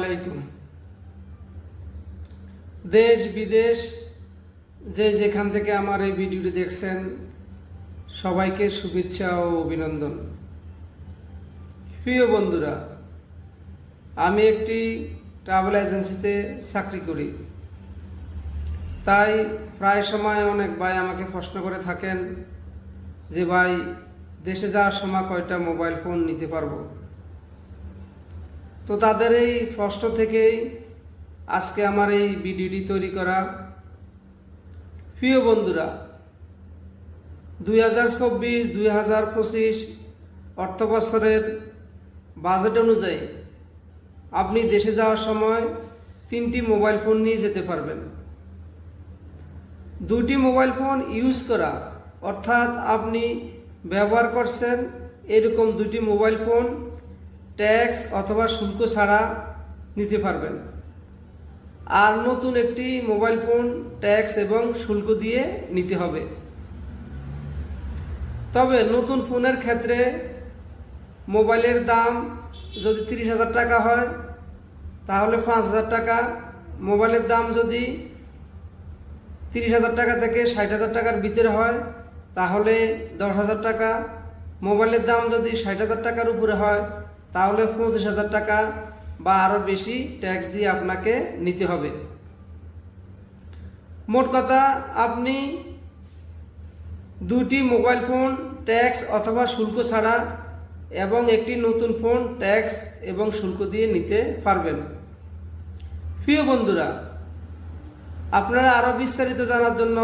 আলাইকুম। দেশ, বিদেশ, যে যেখান থেকে আমার এই ভিডিওটি দেখছেন, সবাইকে শুভেচ্ছা ও অভিনন্দন। প্রিয় বন্ধুরা, আমি একটি ট্রাভেল এজেন্সিতে চাকরি করি। তাই প্রায় সময় অনেক ভাই আমাকে প্রশ্ন করে থাকেন যে, ভাই, দেশে যাওয়ার সময় কয়টা মোবাইল ফোন নিতে পারব? তো তাদের এই প্রশ্ন থেকেই আজকে আমার এই ভিডিওটি তৈরি করা। প্রিয় বন্ধুরা, দুই হাজার চব্বিশ, দুই হাজার পঁচিশ অর্থ বছরের বাজেট অনুযায়ী আপনি দেশে যাওয়ার সময় তিনটি মোবাইল ফোন নিয়ে যেতে পারবেন। দুটি মোবাইল ফোন ইউজ করা, অর্থাৎ আপনি ব্যবহার করছেন এরকম দুটি মোবাইল ফোন ট্যাক্স অথবা শুল্ক ছাড়া নিতে পারবেন। আর নতুন একটি মোবাইল ফোন ট্যাক্স এবং শুল্ক দিয়ে নিতে হবে। তবে নতুন ফোনের ক্ষেত্রে মোবাইলের দাম যদি তিরিশ হাজার টাকা হয়, তাহলে পাঁচ হাজার টাকা। মোবাইলের দাম যদি তিরিশ হাজার টাকা থেকে ষাট হাজার টাকার ভিতরে হয়, তাহলে দশ হাজার টাকা। মোবাইলের দাম যদি ষাট হাজার টাকার উপরে হয় তাহলে পঁচিশ হাজার টাকা বা আরও বেশি ট্যাক্স দিয়ে আপনাকে নিতে হবে। মোট কথা, আপনি দুটি মোবাইল ফোন ট্যাক্স অথবা শুল্ক ছাড়া এবং একটি নতুন ফোন ট্যাক্স এবং শুল্ক দিয়ে নিতে পারবেন। প্রিয় বন্ধুরা, আপনারা আরও বিস্তারিত জানার জন্য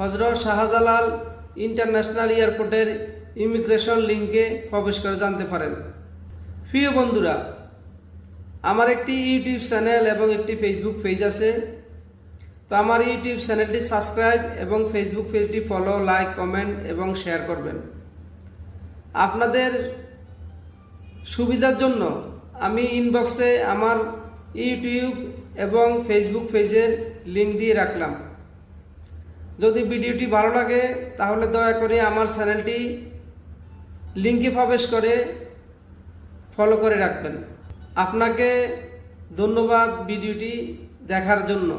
হজরত শাহজালাল ইন্টারন্যাশনাল এয়ারপোর্টের ইমিগ্রেশন লিঙ্কে প্রবেশ করে জানতে পারেন। প্রিয় বন্ধুরা, আমার একটি ইউটিউব চ্যানেল এবং একটি ফেসবুক পেজ আছে। তো আমার ইউটিউব চ্যানেলটি সাবস্ক্রাইব এবং ফেসবুক পেজটি ফলো লাইক কমেন্ট এবং শেয়ার করবেন। আপনাদের সুবিধার জন্য আমি ইনবক্সে আমার ইউটিউব এবং ফেসবুক পেজের লিঙ্ক দিয়ে রাখলাম। যদি ভিডিওটি ভালো লাগে, তাহলে দয়া করে আমার চ্যানেলটি লিঙ্কে প্রবেশ করে ফলো করে রাখবেন। আপনাকে ধন্যবাদ ভিডিওটি দেখার জন্য।